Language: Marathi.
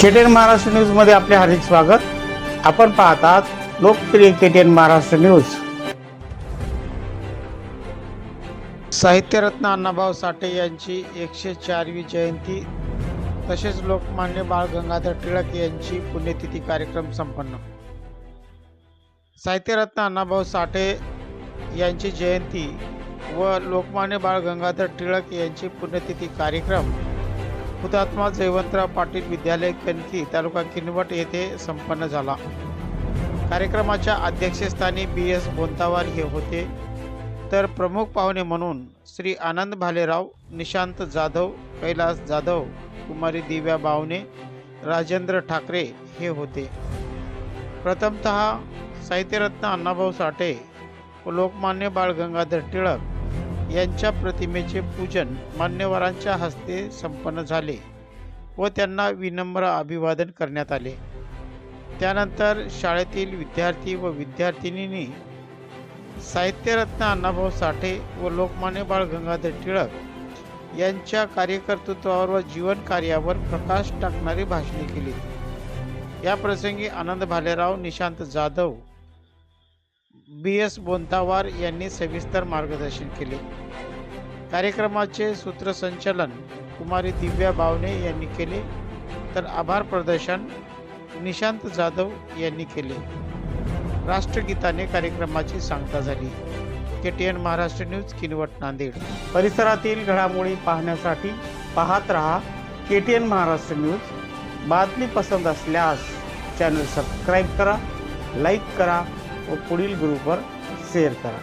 केटीएन महाराष्ट्र न्यूजमध्ये आपले हार्दिक स्वागत. आपण पाहतात लोकप्रिय केटीएन महाराष्ट्र न्यूज साहित्यरत्न अण्णाभाऊ साठे यांची एकशे चारवी जयंती तसेच लोकमान्य बाळ गंगाधर टिळक यांची पुण्यतिथी कार्यक्रम संपन्न. साहित्यरत्न अण्णाभाऊ साठे यांची जयंती व लोकमान्य बाळ गंगाधर टिळक यांची पुण्यतिथी कार्यक्रम हुतात्मा जयवंतराव पाटील विद्यालय कणकी तालुका किनवट येथे संपन्न झाला. कार्यक्रमाच्या अध्यक्षस्थानी बी एस बोंतावार हे होते. तर प्रमुख पाहुणे म्हणून श्री आनंद भालेराव निशांत जाधव कैलास जाधव कुमारी दिव्या बावणे राजेंद्र ठाकरे हे होते. प्रथमतः साहित्यरत्न अण्णाभाऊ साठे व लोकमान्य बाळ गंगाधर टिळक यांच्या प्रतिमेचे पूजन मान्यवरांच्या हस्ते संपन्न झाले व त्यांना विनम्र अभिवादन करण्यात आले. त्यानंतर शाळेतील विद्यार्थी व विद्यार्थिनींनी साहित्यरत्न अण्णाभाऊ साठे व लोकमान्य बाळ गंगाधर टिळक यांच्या कार्यकर्तृत्वावर व जीवन कार्यावर प्रकाश टाकणारी भाषणे केली. या प्रसंगी आनंद भालेराव निशांत जाधव बी एस बोंतावार यांनी सविस्तर मार्गदर्शन केले. कार्यक्रमाचे सूत्रसंचालन कुमारी दिव्या बावणे यांनी केले. तर आभार प्रदर्शन निशांत जाधव यांनी केले. राष्ट्रगीताने कार्यक्रमाची सांगता झाली. K T N Maharashtra news Kinwat Nanded. परिसरातील घडामोडी पाहण्यासाठी पाहत रहा K T N Maharashtra news. बातमी पसंत असल्यास चॅनल सबस्क्राईब करा लाईक करा व पुढील ग्रुपवर शेअर करा.